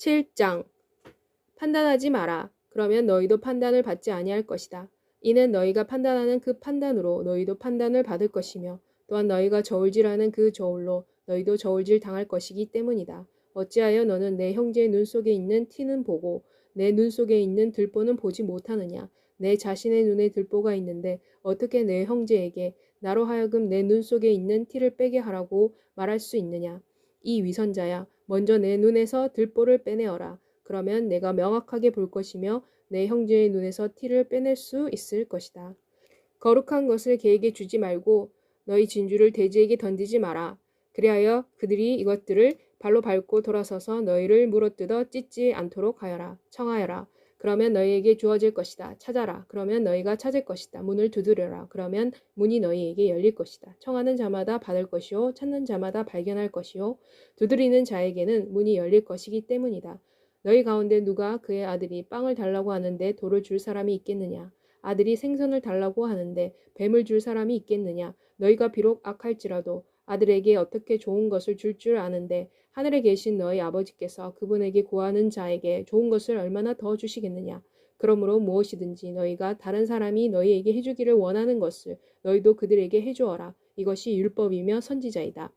7장 판단하지 마라. 그러면 너희도 판단을 받지 아니할 것이다. 이는 너희가 판단하는 그 판단으로 너희도 판단을 받을 것이며 또한 너희가 저울질하는 그 저울로 너희도 저울질 당할 것이기 때문이다. 어찌하여 너는 내 형제의 눈 속에 있는 티는 보고 내 눈 속에 있는 들보는 보지 못하느냐? 내 자신의 눈에 들보가 있는데 어떻게 내 형제에게 나로 하여금 내 눈 속에 있는 티를 빼게 하라고 말할 수 있느냐? 이 위선자야, 먼저 내 눈에서 들보를 빼내어라. 그러면 내가 명확하게 볼 것이며 내 형제의 눈에서 티를 빼낼 수 있을 것이다. 거룩한 것을 개에게 주지 말고 너희 진주를 돼지에게 던지지 마라. 그리하여 그들이 이것들을 발로 밟고 돌아서서 너희를 물어뜯어 찢지 않도록 하여라. 청하여라. 그러면 너희에게 주어질 것이다. 찾아라. 그러면 너희가 찾을 것이다. 문을 두드려라. 그러면 문이 너희에게 열릴 것이다. 청하는 자마다 받을 것이요. 찾는 자마다 발견할 것이요. 두드리는 자에게는 문이 열릴 것이기 때문이다. 너희 가운데 누가 그의 아들이 빵을 달라고 하는데 돌을 줄 사람이 있겠느냐? 아들이 생선을 달라고 하는데 뱀을 줄 사람이 있겠느냐? 너희가 비록 악할지라도 아들에게 어떻게 좋은 것을 줄줄 아는데 하늘에 계신 너희 아버지께서 그분에게 구하는 자에게 좋은 것을 얼마나 더 주시겠느냐? 그러므로 무엇이든지 너희가 다른 사람이 너희에게 해주기를 원하는 것을 너희도 그들에게 해주어라. 이것이 율법이며 선지자이다.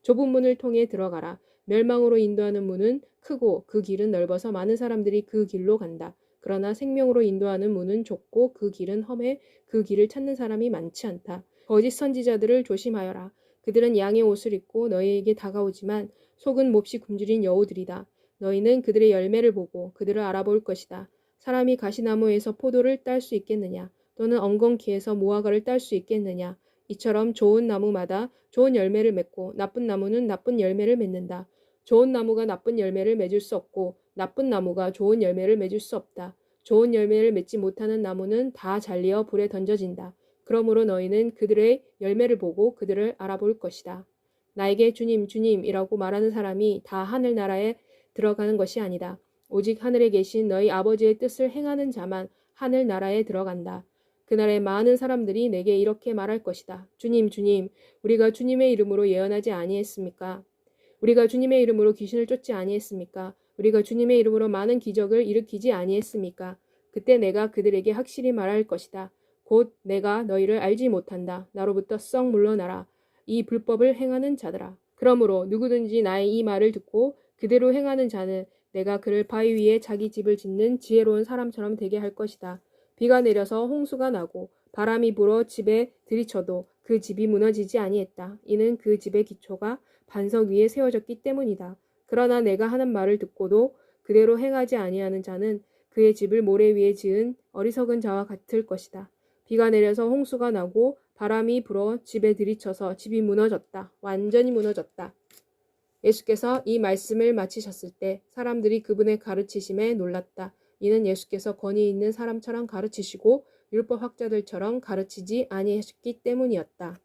좁은 문을 통해 들어가라. 멸망으로 인도하는 문은 크고 그 길은 넓어서 많은 사람들이 그 길로 간다. 그러나 생명으로 인도하는 문은 좁고 그 길은 험해 그 길을 찾는 사람이 많지 않다. 거짓 선지자들을 조심하여라. 그들은 양의 옷을 입고 너희에게 다가오지만 속은 몹시 굶주린 여우들이다. 너희는 그들의 열매를 보고 그들을 알아볼 것이다. 사람이 가시나무에서 포도를 딸 수 있겠느냐? 또는 엉겅퀴에서 무화과를 딸 수 있겠느냐? 이처럼 좋은 나무마다 좋은 열매를 맺고 나쁜 나무는 나쁜 열매를 맺는다. 좋은 나무가 나쁜 열매를 맺을 수 없고 나쁜 나무가 좋은 열매를 맺을 수 없다. 좋은 열매를 맺지 못하는 나무는 다 잘리어 불에 던져진다. 그러므로 너희는 그들의 열매를 보고 그들을 알아볼 것이다. 나에게 주님, 주님이라고 말하는 사람이 다 하늘 나라에 들어가는 것이 아니다. 오직 하늘에 계신 너희 아버지의 뜻을 행하는 자만 하늘 나라에 들어간다. 그날에 많은 사람들이 내게 이렇게 말할 것이다. 주님, 주님, 우리가 주님의 이름으로 예언하지 아니했습니까? 우리가 주님의 이름으로 귀신을 쫓지 아니했습니까? 우리가 주님의 이름으로 많은 기적을 일으키지 아니했습니까? 그때 내가 그들에게 확실히 말할 것이다. 곧 내가 너희를 알지 못한다. 나로부터 썩 물러나라. 이 불법을 행하는 자들아. 그러므로 누구든지 나의 이 말을 듣고 그대로 행하는 자는 내가 그를 바위 위에 자기 집을 짓는 지혜로운 사람처럼 되게 할 것이다. 비가 내려서 홍수가 나고 바람이 불어 집에 들이쳐도 그 집이 무너지지 아니했다. 이는 그 집의 기초가 반석 위에 세워졌기 때문이다. 그러나 내가 하는 말을 듣고도 그대로 행하지 아니하는 자는 그의 집을 모래 위에 지은 어리석은 자와 같을 것이다. 비가 내려서 홍수가 나고 바람이 불어 집에 들이쳐서 집이 무너졌다. 완전히 무너졌다. 예수께서 이 말씀을 마치셨을 때 사람들이 그분의 가르치심에 놀랐다. 이는 예수께서 권위 있는 사람처럼 가르치시고 율법 학자들처럼 가르치지 아니하셨기 때문이었다.